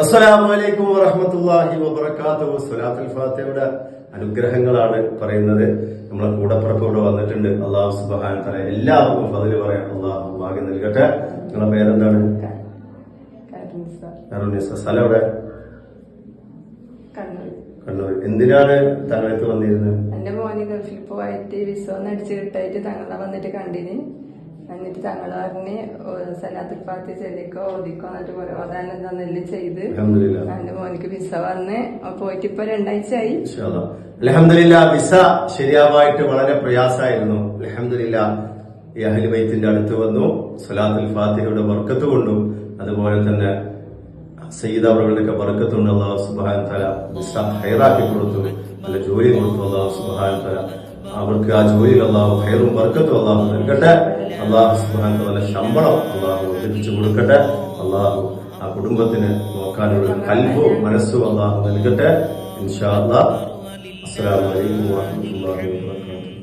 അസ്സലാമു അലൈക്കും വറഹ്മത്തുള്ളാഹി വബറകാതുഹു. സ്വലാത്തുൽ ഫാത്തിഹയുടെ അനുഗ്രഹങ്ങളാണ് പറയുന്നത്. നമ്മളെ കൂടപ്പുറപ്പ് ഇവിടെ വന്നിട്ടുണ്ട്. അള്ളാഹു സുബ്ഹാന തല എല്ലാവർക്കും ഫതിൽ പറയാം അള്ളാഹു ഭാഗ്യം നൽകട്ടെ. നിങ്ങളുടെ പേരെന്താണ്? സ്ഥലം എവിടെ? കണ്ണൂർ. എന്തിനാണ് തങ്ങൾക്ക് വന്നിരുന്നത്? എന്റെ മോന് ഗൾഫിൽ പോയിട്ട് വിസ ഒന്ന് അടിച്ചു കിട്ടായിട്ട് തങ്ങളെ വന്നിട്ട് കണ്ടിന്. എന്നിട്ട് തങ്ങൾ പറഞ്ഞ് സനാത്തുൽ ഫാത്തി ചെല്ലിക്കോ ഓദിക്കോ എന്നിട്ട് ഓതാൻ എന്താ നെല്ല് ചെയ്ത്. എന്റെ മോനിക്ക് വിസ വന്ന്. പോയിട്ട് ഇപ്പൊ രണ്ടാഴ്ചയായി. അലഹമില്ല വിസ ശരിയാവായിട്ട് വളരെ പ്രയാസമായിരുന്നു. അലഹമില്ല ഈ അഹലിബൈത്തിന്റെ അടുത്ത് വന്നു. സലാത്തുൽ ഫാത്തിഹയുടെ വർക്കത്ത് കൊണ്ടു. അതുപോലെ തന്നെ സയ്യിദ് അവരുടെയൊക്കെ വർക്കത്തുണ്ട് അള്ളാഹു സുബാൻ തല വിസ ഹൈറാക്കി കൊടുത്തു. നല്ല ജോലി കൊടുത്തു അള്ളാഹു സുബാൻ തല അവർക്ക് ആ ജോലിയിൽ അള്ളാഹു ഹൈറും ബർക്കത്തും അള്ളാഹു നൽകട്ടെ. അള്ളാഹു സുബാൻ തല ശമ്പളം അള്ളാഹു വർദ്ധിപ്പിച്ചു കൊടുക്കട്ടെ. അള്ളാഹു ആ കുടുംബത്തിന് നോക്കാനുള്ള കൽബും മനസ്സും അള്ളാഹു നൽകട്ടെ. ഇൻഷാ അള്ളാഹ്. അസ്സലാമു അലൈക്കും വറഹ്മത്തുള്ളാഹി വബറകാതുഹു.